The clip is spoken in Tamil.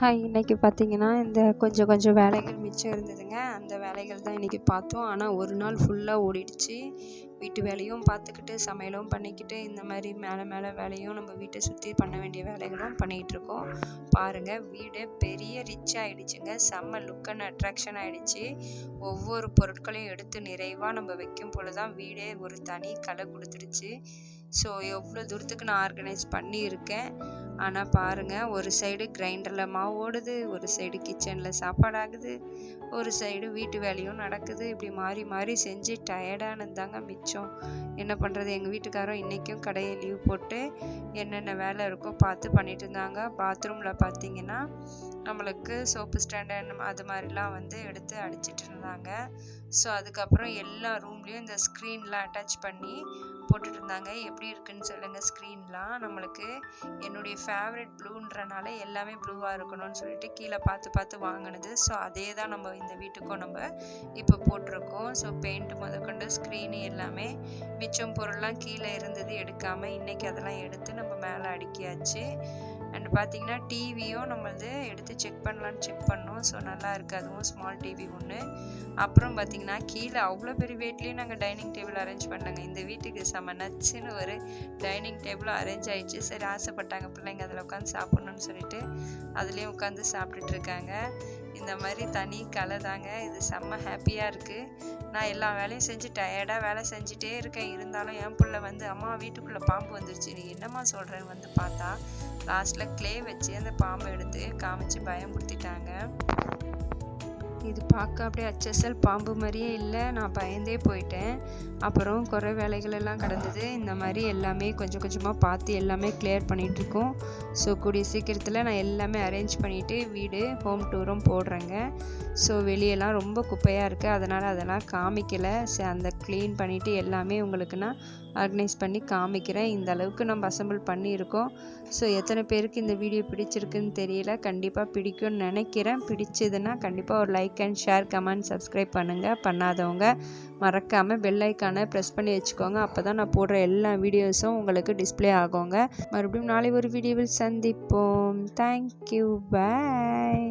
ஹாய் இன்றைக்கி பார்த்தீங்கன்னா இந்த கொஞ்சம் கொஞ்சம் வேலைகள் மிச்சம் இருந்ததுங்க. அந்த வேலைகள் தான் இன்றைக்கி பார்த்தோம். ஆனால் ஒரு நாள் ஃபுல்லாக ஓடிடுச்சு. வீட்டு வேலையும் பார்த்துக்கிட்டு சமையலும் பண்ணிக்கிட்டு இந்த மாதிரி மேலே மேலே வேலையும் நம்ம வீட்டை சுற்றி பண்ண வேண்டிய வேலைகளும் பண்ணிகிட்டு இருக்கோம் பாருங்கள் வீடு பெரிய ரிச் ஆகிடுச்சுங்க செம்ம லுக் அண்ட் அட்ராக்ஷன் ஆகிடுச்சு ஒவ்வொரு பொருட்களையும் எடுத்து நிறைவாக நம்ம வைக்கும் பொழுது தான் வீடே ஒரு தனி கலை கொடுத்துடுச்சு. ஸோ எவ்வளோ தூரத்துக்கு நான் ஆர்கனைஸ் பண்ணியிருக்கேன். ஆனால் பாருங்கள் ஒரு சைடு கிரைண்டரில் மாவு ஓடுது ஒரு சைடு கிச்சனில் சாப்பாடு ஆகுது ஒரு சைடு வீட்டு வேலையும் நடக்குது. இப்படி மாறி மாறி செஞ்சு டயர்டானது தாங்க மிச்சம். என்ன பண்ணுறது எங்கள் வீட்டுக்காரரும் இன்றைக்கும் கடையை லீவ் போட்டு என்னென்ன வேலை இருக்கோ பார்த்து பண்ணிட்டு இருந்தாங்க. பாத்ரூமில் பார்த்தீங்கன்னா நம்மளுக்கு சோப்பு ஸ்டாண்டு அது மாதிரிலாம் வந்து எடுத்து அடிச்சிட்டு இருந்தாங்க. ஸோ அதுக்கப்புறம் எல்லா ரூம்லேயும் இந்த ஸ்க்ரீன்லாம் அட்டாச் பண்ணி போட்டுட்டு இருந்தாங்க எப்படி இருக்குன்னு சொல்லுங்கள் ஸ்க்ரீன்லாம் நம்மளுக்கு என்னுடைய ஃபேவரட் ப்ளூன்றனால எல்லாமே ப்ளூவாக இருக்கணும்னு சொல்லிட்டு கீழே பார்த்து பார்த்து வாங்கினது. ஸோ அதே தான் நம்ம இந்த வீட்டுக்கும் நம்ம இப்போ போட்டிருக்கோம். ஸோ பெயிண்ட் முதற்கொண்டு ஸ்க்ரீனு எல்லாமே மிச்சம் பொருள்லாம் கீழே இருந்தது எடுக்காமல் இன்றைக்கி அதெல்லாம் எடுத்து நம்ம மேலே அடுக்கியாச்சு. அண்ட் பார்த்திங்கன்னா டிவியும் நம்ம வந்து எடுத்து செக் பண்ணலான்னு செக் பண்ணோம். ஸோ நல்லா இருக்குது அதுவும் ஸ்மால் டிவி ஒன்று அப்புறம் பார்த்திங்கன்னா கீழே அவ்வளோ பெரிய வீட்லேயும் நாங்கள் டைனிங் டேபிள் அரேஞ்ச் பண்ணோங்க. இந்த வீட்டுக்கு செம நச்சுன்னு ஒரு டைனிங் டேபிளும் அரேஞ்ச் ஆயிடுச்சு. சரி ஆசைப்பட்டாங்க பிள்ளைங்க. அதில் உட்காந்து சாப்பிட்ணுன்னு சொல்லிட்டு அதுலேயும் உட்காந்து சாப்பிட்டுட்டு இருக்காங்க. இந்த மாதிரி தனி கலை தாங்க. இது செம்ம ஹாப்பியாக இருக்குது நான் எல்லா வேலையும் செஞ்சு டயர்டாக வேலை செஞ்சுட்டே இருக்கேன். இருந்தாலும் என் பிள்ளை வந்து அம்மா வீட்டுக்குள்ளே பாம்பு வந்துருச்சு. நீ என்னம்மா சொல்கிறேன்னு வந்து பார்த்தா லாஸ்ட்டில் கிளே வச்சு அந்த பாம்பை எடுத்து காமிச்சு பயமுறுத்திட்டாங்க. இது பார்க்க அப்படியே அச்சசல் பாம்பு மாதிரியே இல்லை. நான் பயந்தே போயிட்டேன். அப்புறம் குறை வேலைகளெல்லாம் கடந்தது கிடந்தது. இந்த மாதிரி எல்லாமே கொஞ்சம் கொஞ்சமாக பார்த்து எல்லாமே கிளியர் பண்ணிகிட்ருக்கோம் ஸோ கூடிய சீக்கிரத்தில் நான் எல்லாமே அரேஞ்ச் பண்ணிவிட்டு வீடு ஹோம் டூரும் போடுறேங்க. ஸோ வெளியெல்லாம் ரொம்ப குப்பையாக இருக்குது அதனால் அதெல்லாம் காமிக்கலை. ஸோ அந்த க்ளீன் பண்ணிவிட்டு எல்லாமே உங்களுக்கு நான் ஆர்கனைஸ் பண்ணி காமிக்கிறேன். இந்த அளவுக்கு நம்ம அசம்பிள் பண்ணியிருக்கோம். ஸோ எத்தனை பேருக்கு இந்த வீடியோ பிடிச்சிருக்குன்னு தெரியல. கண்டிப்பாக பிடிக்கும்னு நினைக்கிறேன். பிடிச்சதுன்னா கண்டிப்பாக ஒரு like like and share comment subscribe பண்ணுங்கள் பண்ணாதவங்க மறக்காமல் பெல் ஐக்கானை ப்ரெஸ் பண்ணி வச்சுக்கோங்க. அப்போ தான் நான் போடுற எல்லா வீடியோஸும் உங்களுக்கு டிஸ்பிளே ஆகுங்க. மறுபடியும் நாளை ஒரு வீடியோவில் சந்திப்போம். Thank you bye